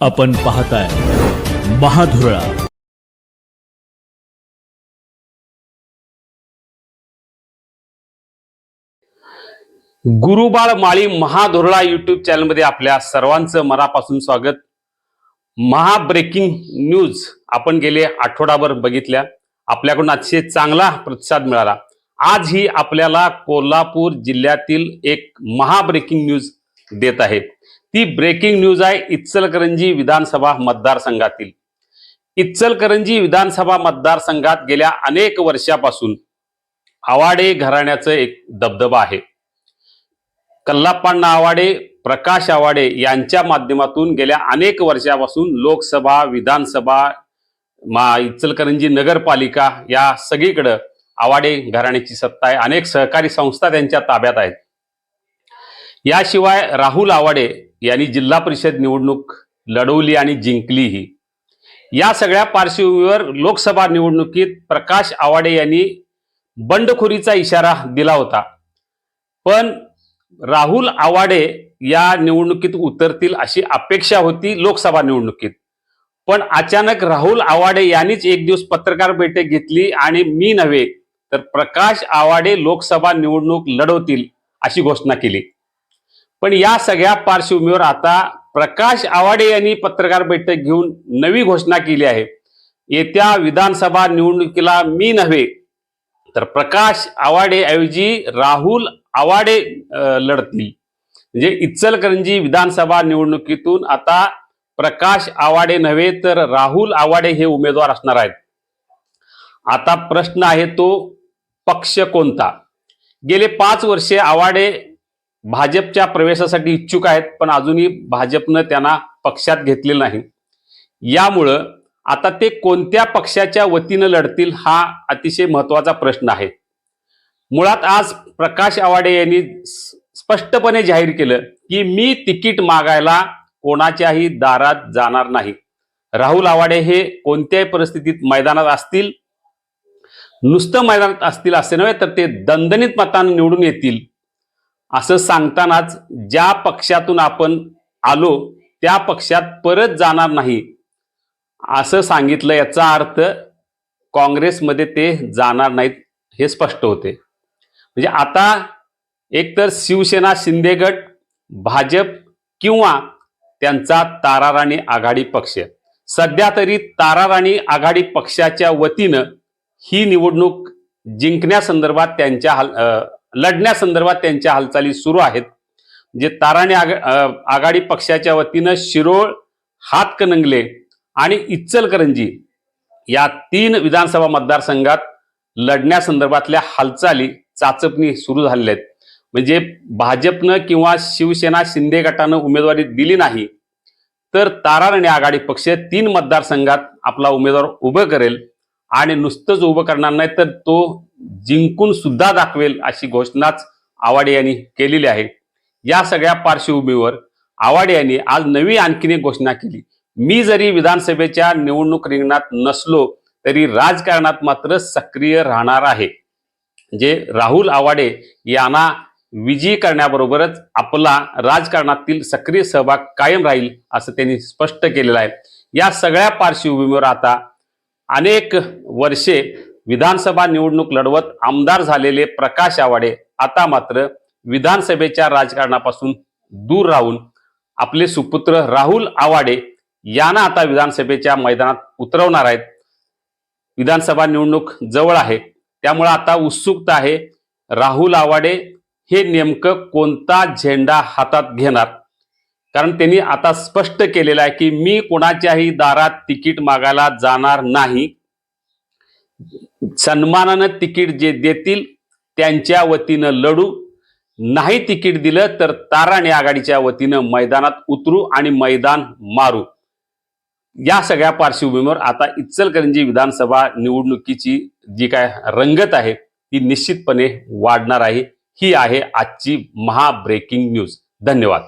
आपण पाहताय महाधुरळा. गुरुबाळ माळी महाधुरळा युट्यूब चॅनलमध्ये आपल्या सर्वांचं मनापासून स्वागत. महा ब्रेकिंग न्यूज आपण गेले आठवडाभर बघितल्या. आपल्याकडून अतिशय चांगला प्रतिसाद मिळाला. आज ही आपल्याला कोल्हापूर जिल्ह्यातील एक महा ब्रेकिंग न्यूज देत आहे. ती ब्रेकिंग न्यूज आहे इचलकरंजी विधानसभा मतदारसंघातील. इचलकरंजी विधानसभा मतदारसंघात गेल्या अनेक वर्षापासून आवाडे घराण्याचं एक दबदबा आहे. कल्लाप्पांना आवाडे प्रकाश आवाडे यांच्या माध्यमातून गेल्या अनेक वर्षापासून लोकसभा विधानसभा मा इचलकरंजी नगरपालिका या सगळीकडं आवाडे घराण्याची सत्ता आहे. अनेक सहकारी संस्था त्यांच्या ताब्यात आहेत. याशिवाय राहुल आवाडे यांनी जिल्हा परिषद निवडणूक लढवली आणि जिंकलीही. या सगळ्या पार्श्वभूमीवर लोकसभा निवडणुकीत प्रकाश आवाडे यांनी बंडखोरीचा इशारा दिला होता. पण राहुल आवाडे या निवडणुकीत उतरतील अशी अपेक्षा होती लोकसभा निवडणुकीत. पण अचानक राहुल आवाडे यांनीच एक दिवस पत्रकार बैठक घेतली आणि मी नव्हे तर प्रकाश आवाडे लोकसभा निवडणूक लढवतील अशी घोषणा केली. पण या सगळ्या पार्श्वभूमीवर आता प्रकाश आवाडे यांनी पत्रकार बैठक घेऊन नवी घोषणा केली आहे. येत्या विधानसभा निवडणुकीला मी नव्हे तर प्रकाश आवाडे ऐवजी राहुल आवाडे लढतील. म्हणजे इचलकरंजी विधानसभा निवडणुकीतून आता प्रकाश आवाडे नव्हे तर राहुल आवाडे हे उमेदवार असणार आहेत. आता प्रश्न आहे तो पक्ष कोणता? गेले पाच वर्षे आवाडे भाजपच्या प्रवेशासाठी इच्छुक आहेत पण अजूनही भाजपनं त्यांना पक्षात घेतलेलं नाही. यामुळं आता ते कोणत्या पक्षाच्या वतीनं लढतील हा अतिशय महत्त्वाचा प्रश्न आहे. मुळात आज प्रकाश आवाडे यांनी स्पष्टपणे जाहीर केलं की मी तिकीट मागायला कोणाच्याही दारात जाणार नाही. राहुल आवाडे हे कोणत्याही परिस्थितीत मैदानात असतील नुसतं मैदानात असतील असे नव्हे तर ते दणदणीत मतानं निवडून येतील असं सांगतानाच ज्या पक्षातून आपण आलो त्या पक्षात परत जाणार नाही. असं सांगितलं याचा अर्थ काँग्रेसमध्ये ते जाणार नाहीत हे स्पष्ट होते. म्हणजे आता एकतर शिवसेना शिंदे गट भाजप किंवा त्यांचा ताराराणी आघाडी पक्ष. सध्या तरी ताराराणी आघाडी पक्षाच्या वतीनं ही निवडणूक जिंकण्यासंदर्भात त्यांच्या हाल लढण्यासंदर्भात त्यांच्या हालचाली सुरू आहेत. जे ताराणे आग आघाडी पक्षाच्या वतीनं शिरोळ हातकणंगले आणि इचलकरंजी या तीन विधानसभा मतदारसंघात लढण्यासंदर्भातल्या हालचाली चाचपणी सुरू झालेल्या आहेत. म्हणजे भाजपनं किंवा शिवसेना शिंदे गटानं उमेदवारी दिली नाही तर ताराराणी आघाडी पक्ष तीन मतदारसंघात आपला उमेदवार उभं करेल आणि नुसतंच उभं करणार नाही तर तो जिंकून सुद्धा दाखवेल अशी घोषणाच आवाडे यांनी केलेली आहे. या सगळ्या पार्श्वभूमीवर आवाडे यांनी आज नवी आणखीन एक घोषणा केली. मी जरी विधानसभेच्या निवडणूक रिंगणात नसलो तरी राजकारणात मात्र सक्रिय राहणार आहे. जे राहुल आवाडे यांना विजयी करण्याबरोबरच आपला राजकारणातील सक्रिय सहभाग कायम राहील असं त्यांनी स्पष्ट केलेलं आहे. या सगळ्या पार्श्वभूमीवर आता अनेक वर्षे विधानसभा निवडणूक लढवत आमदार झालेले प्रकाश आवाडे आता मात्र विधानसभेच्या राजकारणापासून दूर राहून आपले सुपुत्र राहुल आवाडे यांना आता विधानसभेच्या मैदानात उतरवणार आहेत. विधानसभा निवडणूक जवळ आहे. त्यामुळे आता उत्सुकता आहे राहुल आवाडे हे नेमकं कोणता झेंडा हातात घेणार? कारण त्यांनी आता स्पष्ट केलेलं आहे की मी कोणाच्याही दारात तिकीट मागायला जाणार नाही. सन्मानानं तिकीट जे देतील त्यांच्या वतीनं लढू. नाही तिकीट दिलं तर ताराणे आघाडीच्या वतीनं मैदानात उतरू आणि मैदान मारू. या सगळ्या पार्श्वभूमीवर आता इचलकरंजी विधानसभा निवडणुकीची जी काय रंगत आहे ती निश्चितपणे वाढणार आहे. ही आहे आजची महा ब्रेकिंग न्यूज धन्यवाद.